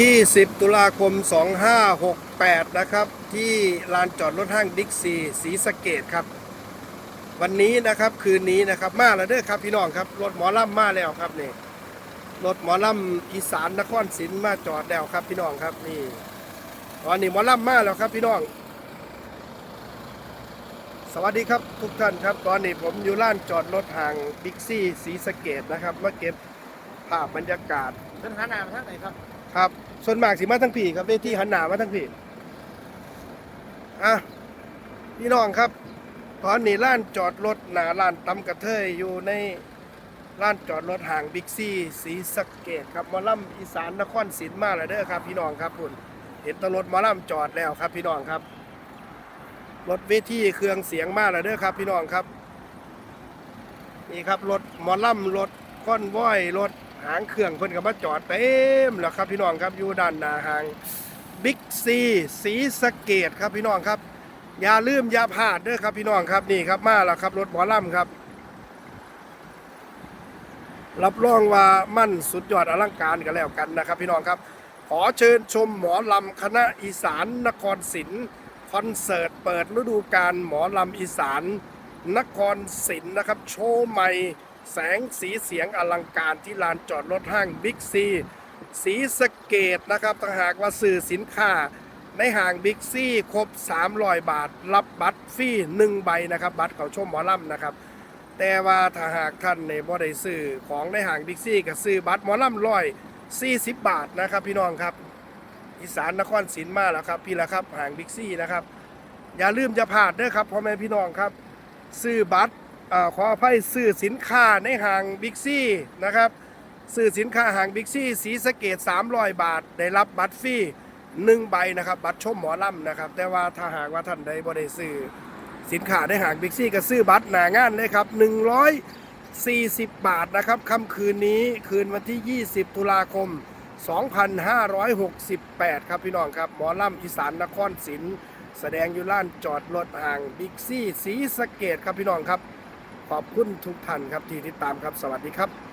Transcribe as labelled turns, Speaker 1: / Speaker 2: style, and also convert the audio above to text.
Speaker 1: 20 ตุลาคม 2568 นะครับ ที่ลานจอดรถห้างดิกซีสีสะเกตครับ วันนี้นะครับคืนนี้นะครับมาแล้วเด้อครับพี่น้องครับ รถหมอลำมาแล้วครับนี่รถหมอลำอีสานนครศรีมาจอดแล้วครับพี่น้องครับนี่ตอนนี้หมอลำมาแล้วครับพี่น้อง สวัสดีครับทุกท่านครับ ตอนนี้ผมอยู่ร้านจอดรถห่างบิ๊กซี่สีสะเกตนะครับมาเก็บภาพบรรยากาศ
Speaker 2: เป็นหันามาทางไหนครับ
Speaker 1: ครับ ส่วนมากสิมาทั้งผีครับเวทีหันหนามาทั้งผีอะพี่น้องครับ ตอนนี้ร้านจอดรถหนาร้านตำกระเทยอยู่ในร้านจอดรถห่างบิ๊กซี่สีสะเกตครับมอลำอีสานนครศรีมาแล้วเด้อครับ พี่น้องครับคุณเห็นตรถมอลำจอดแล้วครับ พี่น้องครับรถเวทีเครื่องเสียงมาแล้วเด้อครับ พี่น้องครับ นี่ครับรถมอลำรถก้อนว้อยรถ หางเครื่องเพิ่นก็มาจอดเต็มแล้วครับพี่น้องครับอยู่ด้านหน้าหางบิ๊กซีสีสะเกตครับพี่น้องครับ อย่าลืมอย่าพลาดเด้อครับพี่น้องครับนี่ครับมาแล้วครับรถหมอลำครับ รับรองว่ามั่นสุดยอดอลังการกันแล้วกันนะครับ พี่น้องครับ ขอเชิญชมหมอลำคณะอีสานนครศิลป์คอนเสิร์ตเปิดฤดูกาลหมอลำอีสานนครศิลป์นะครับ โชว์ใหม่ แสงสีเสียงอลังการที่ลานจอดรถห้างบิ๊กซีสีสเกตนะครับถ้าหากว่าสื่อสินค้าในห้างบิ๊กซีครบ 300 บาท รับบัตรฟรี1ใบนะครับ บัตรเขาชมหมอลำนะครับ แต่ว่าถ้าหากท่านในบ่ได้ซื้อของในห้างบิ๊กซีก็ซื้อบัตรหมอลำร้อย40 บาทนะครับพี่น้องครับอีสานนครศรีมาแล้วครับพี่ละครับห่างบิ๊กซีนะครับ อย่าลืมจะพลาดเด้อครับพ่อแม่พี่น้องครับ ซื้อบัตร อขออภัยซื้อสินค้าในห้างบิ๊กซีนะครับซื้อสินค้าห้างบิ๊กซีสีสเกต300 บาท ได้รับบัตรฟรีหนึ่งใบนะครับ บัตรชมหมอลำนะครับ แต่ว่าถ้าหากว่าท่านใดบ่ได้ซื้อสินค้าในห้างบิ๊กซีก็ซื้อบัตรหนางานเลยครับ 140 บาทนะครับค่ำคืนนี้คืนวันที่ 20 ตุลาคม 2568 ครับพี่น้องครับ หมอลำอีสานนครศรีแสดงอยู่ล้านจอดรถห่างบิ๊กซี่สีสเกตครับพี่น้องครับ ขอบคุณทุกท่านครับที่ติดตามครับ สวัสดีครับ